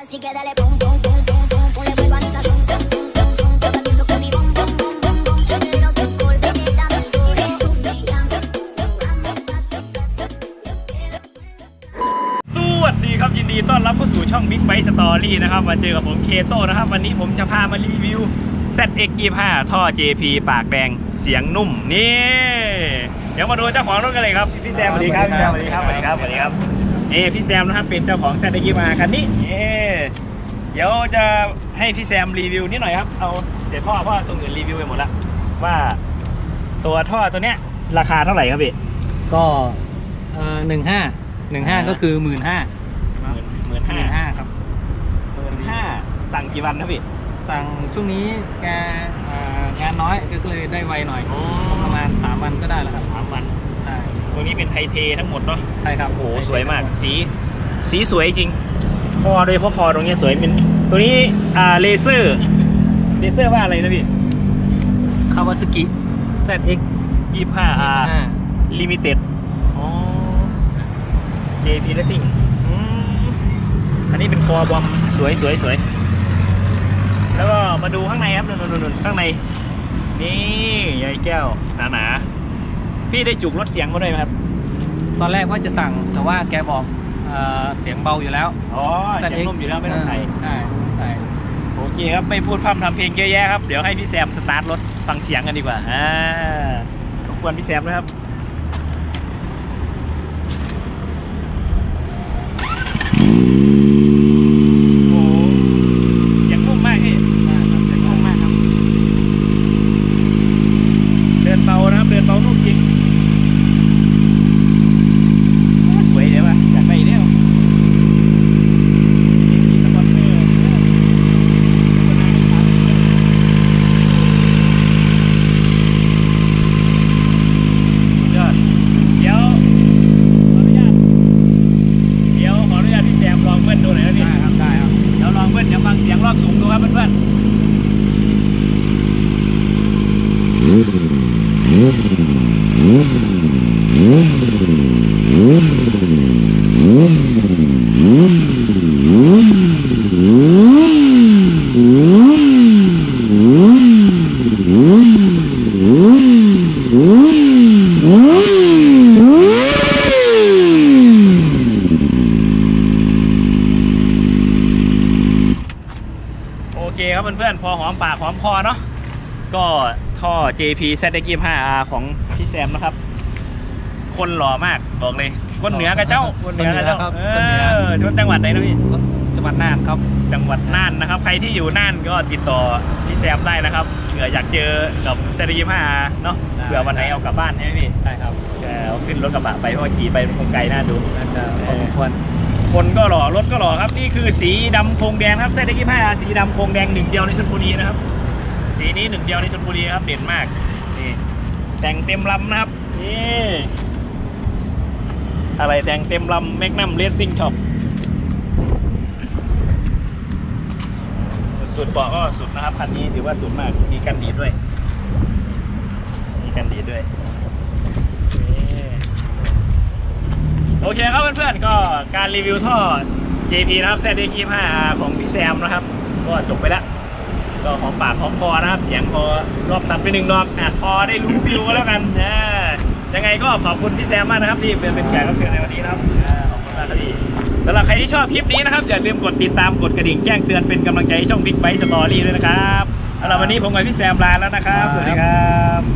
Así que dale pum pum pum pum pum pum le vuelvo a mi sazón son son son son yo te pienso con mi bom bom bom bom bom yo quiero que volverte dame duro tú me llamas amo a tu casa yo quiero สวัสดีครับยินดีต้อนรับเข้าสู่ช่อง Big Bike Story นะครับมาเจอกับผมเคโตนะครับ วันนี้ผมจะพามารีวิว ZX25 ท่อ JP ปากแดงเสียงนุ่มนี่เดี๋ยวมาดูเจ้าของรถกันเลยครับพี่แซมสวัสดีครับพี่แซมสวัสดีครับสวัสดีครับสวัสดีครับนี่พี่แซมนะครับเป็นเจ้าของ ZX25 คันนี้นี่เดี๋ยวจะให้พี่แซมรีวิวนิดหน่อยครับ เอาเดี๋ยวพ่อพ่อตรงอื่นรีวิวไปหมดละว่าตัวท่อตัวเนี้ยราคาเท่าไหร่ครับพี่ก็หนึ่งห้าหนึ่งห้าอ่าก็คือหมื่นห้าหมื่นหมื่นหห้ามื่นห้าครับหมื่นห้าสั่งกี่วันนะพี่สั่งช่วงนี้แกเอ่องานน้อยก็เลยได้ไวหน่อยประมาณ3วันก็ได้แล้วครับสามวันใช่ตรงนี้เป็นไทเททั้งหมดเนาะใช่ครับโอ้โหสวยมากสีสีสวยจริง คอโดยเฉพาะคอตรงนี้สวยเป็นตัวนี้อ่าเลเซอร์เลเซอร์ว่าอะไรนะพี่คาวาสกิ ZX ยี่ห้า R Limited อ๋อ JP Racing อืมอันนี้เป็นคอบอมสวยสวยสวย แล้วก็มาดูข้างในครับนู่นนู่นนู่นข้างใน นี่ยายแก้วหนาหนาๆพี่ได้จุกรถเสียงมาด้วยไหมครับ ตอนแรกว่าจะสั่งแต่ว่าแกบอก เอ่อเสียงเบาอยู่แล้ว อ๋อเสียงนุ่มอยู่แล้วไม่ต้องใส่ใช่ใช่โอเคครับไม่พูดพร่ำทำเพลงเยอะแยะครับ เดี๋ยวให้พี่แซมสตาร์ทรถฟังเสียงกันดีกว่าอ่ารบกวนพี่แซมนะครับ โอ้โหเสียงนุ่มมากพี่ เสียงนุ่มมากครับ เดินเบานะครับ เดินเบานุ่มจริง สวยเดี๋ยวว่ะอยากไปอีกแล้วมีสปอนเซอร์สุดยอดเดี๋ยวขออนุญาตเดี๋ยวขออนุญาตพี่แซมลองเบิ้ลดูหน่อยนะพี่ ได้ครับได้ครับ เดี๋ยวลองเบิ้ลเดี๋ยวฟังเสียงรอบสูงดูครับเพื่อนๆ โอเคครับเพื่อนๆ พอหอมปากหอมคอเนาะ ก็ท่อ JP Z25R ของพี่แซมนะครับ คนหล่อมากบอกเลย คนเหนือกับเจ้าคนเหนือครับเอคนเหนืออจังหวัดจังหวัดไหนนะพี่ จังหวัดน่านครับ จังหวัดน่านนะครับ ใครที่อยู่น่านก็ติดต่อพี่แซมได้นะครับเผื่ออยากเจอกับ Z25R เนาะได้ เผื่อวันไหนเอากลับบ้านใช่ไหมพี่ใช่ครับเออเอาขึ้นรถกระบะไปเพราะว่าขี่ไปมันคงไกลน่าดู น่าจะพอสมควรคนก็หล่อรถก็หล่อครับนี่คือสีดำโครงแดงครับเส้นเล็กยี่ห้าสีดำโครงแดงหนึ่งเดียวในชลบุรีนะครับ สีนี้หนึ่งเดียวในชลบุรีครับเด่นมากนี่แต่งเต็มลำนะครับนี่ อะไรแต่งเต็มลำแมกนัมเรสซิ่งช็อปสุดเบาะก็สุดนะครับคันนี้ถือว่าสุดมากมีกันดีด้วย มีกันดีด้วย โอเคครับเพื่อนๆ ก็การรีวิวท่อ JP นะครับ Z25 ของพี่แซมนะครับ ก็จบไปแล้ว ก็หอมปากหอมคอนะครับ เสียงพอรอบตัดไปหนึ่งดอกอะพอได้รู้ฟิลก็แล้วกันนะ ยังไงก็ขอบคุณพี่แซมมากนะครับที่เป็นแขกรับเชิญในวันนี้นะครับขอบคุณมากครับพี่สำหรับใครที่ชอบคลิปนี้นะครับอย่าลืมกดติดตามกดกระดิ่งแจ้งเตือนเป็นกำลังใจให้ช่อง Big Bite Story ด้วยนะครับสำหรับวันนี้ผมกับพี่แซมลาแล้วนะครับ สวัสดีครับ